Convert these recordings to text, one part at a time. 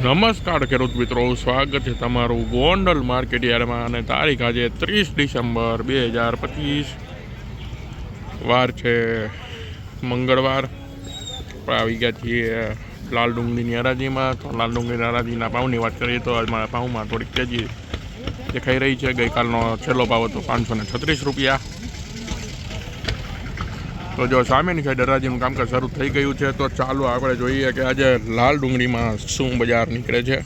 નમસ્કાર ખેડૂત મિત્રો, સ્વાગત છે તમારું ગોંડલ માર્કેટ યાર્ડમાં અને તારીખ આજે ત્રીસ ડિસેમ્બર બે હજાર પચીસ. વાર છે મંગળવાર. આવી ગયા છીએ લાલ ડુંગળીની હરાજીમાં તો લાલ ડુંગળીની હરાજીના ભાવની વાત કરીએ તો મારા ભાવમાં થોડીક તેજી દેખાઈ રહી છે. ગઈકાલનો છેલ્લો ભાવ હતો પાંચસો ને છત્રીસ રૂપિયા. તો જો સામેની સાઈડ હરાજીનું કામકાજ શરૂ થઈ ગયું છે, તો ચાલો આપણે જોઈએ કે આજે લાલ ડુંગળીમાં શું બજાર નીકળે છે.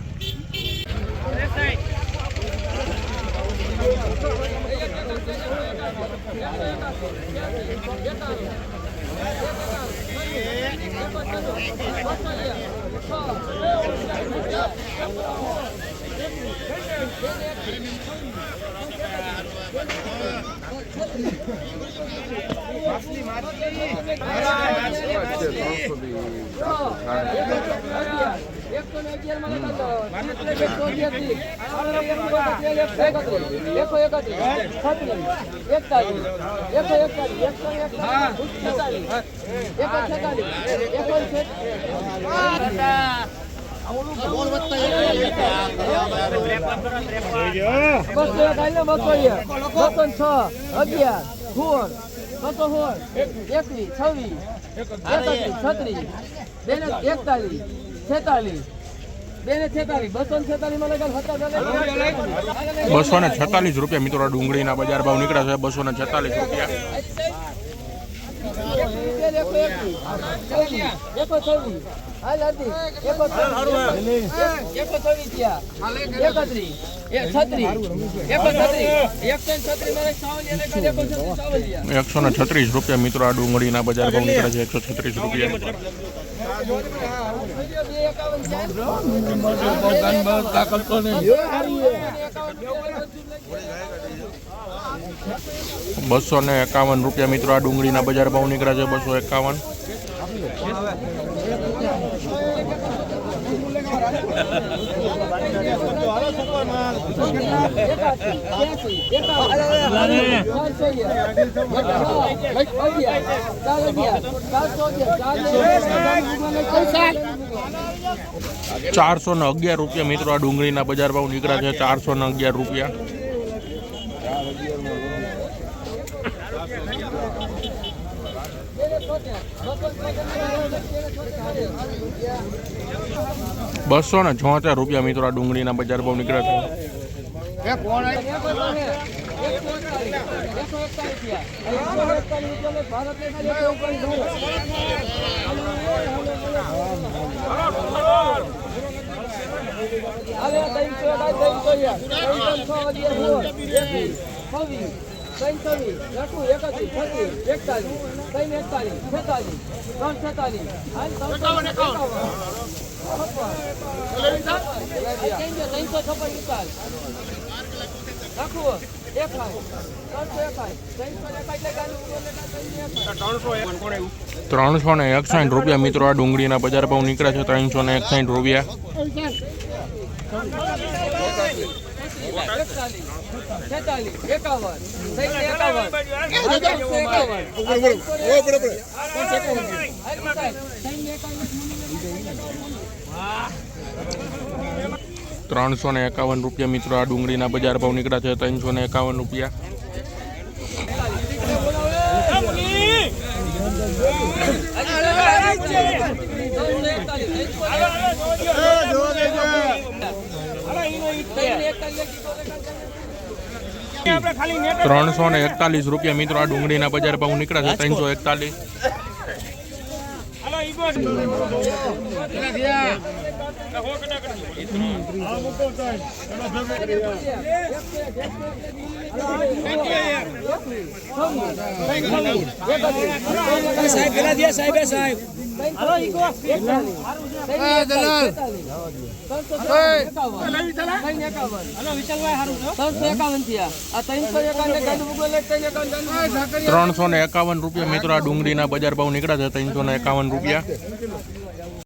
એકસો એકત્રીસ. એકતાલીસ. એકસો એકતાલીસ. એકસો એકતાલીસ. એકસો છેતાલીસ. એકસો બસો છ અગિયાર સોળ સોળ એકવીસ છવ્વીસ એકત્રીસ છત્રીસ બે ને એકતાલીસ છેતાલીસ બસો ને છેતાલીસ રૂપિયા મિત્રો ડુંગળીના બજાર ભાવ નીકળ્યા છે બસો ને છેતાલીસ રૂપિયા. હાલ હતી એકો એકો એકસો ને છત્રીસ રૂપિયા મિત્રો આ ડુંગળીના બજાર ભાવ નીકળે છે એકસો છત્રીસ રૂપિયા. બસો ને એકાવન રૂપિયા મિત્રો આ ડુંગળીના બજાર ભાવ નીકળ્યા છે બસો એકાવન. ચારસો ને અગિયાર રૂપિયા મિત્રો આ ડુંગળીના બજાર ભાવ નીકળ્યા છે ચારસો ને અગિયાર રૂપિયા. બસો ને છોતેર રૂપિયા મિત્રો આ ડુંગળીના બજાર ભાવ નીકળ્યા છે. ત્રણસો એકાય એટલે ત્રણસો ને એકસાઠ રૂપિયા મિત્રો આ ડુંગળીના બજાર ભાવ નીકળ્યા છે ત્રણસો ને એકસાઠ રૂપિયા. એકતાલીસ ત્રણસો ને એકાવન રૂપિયા મિત્રો આ ડુંગળીના બજાર ભાવ નીકળ્યા છે ત્રણસો ને એકાવન રૂપિયા. ત્રણસો ને એકતાલીસ રૂપિયા. મિત્રો આ ડુંગળીના બજાર ભાવ નીકળ્યા છે ત્રણસો એકતાલીસ. ત્રણસો ને એકાવન રૂપિયા મિત્રો આ ડુંગળીના બજાર ભાવ નીકળ્યા છે, ત્રણસો ને એકાવન રૂપિયા.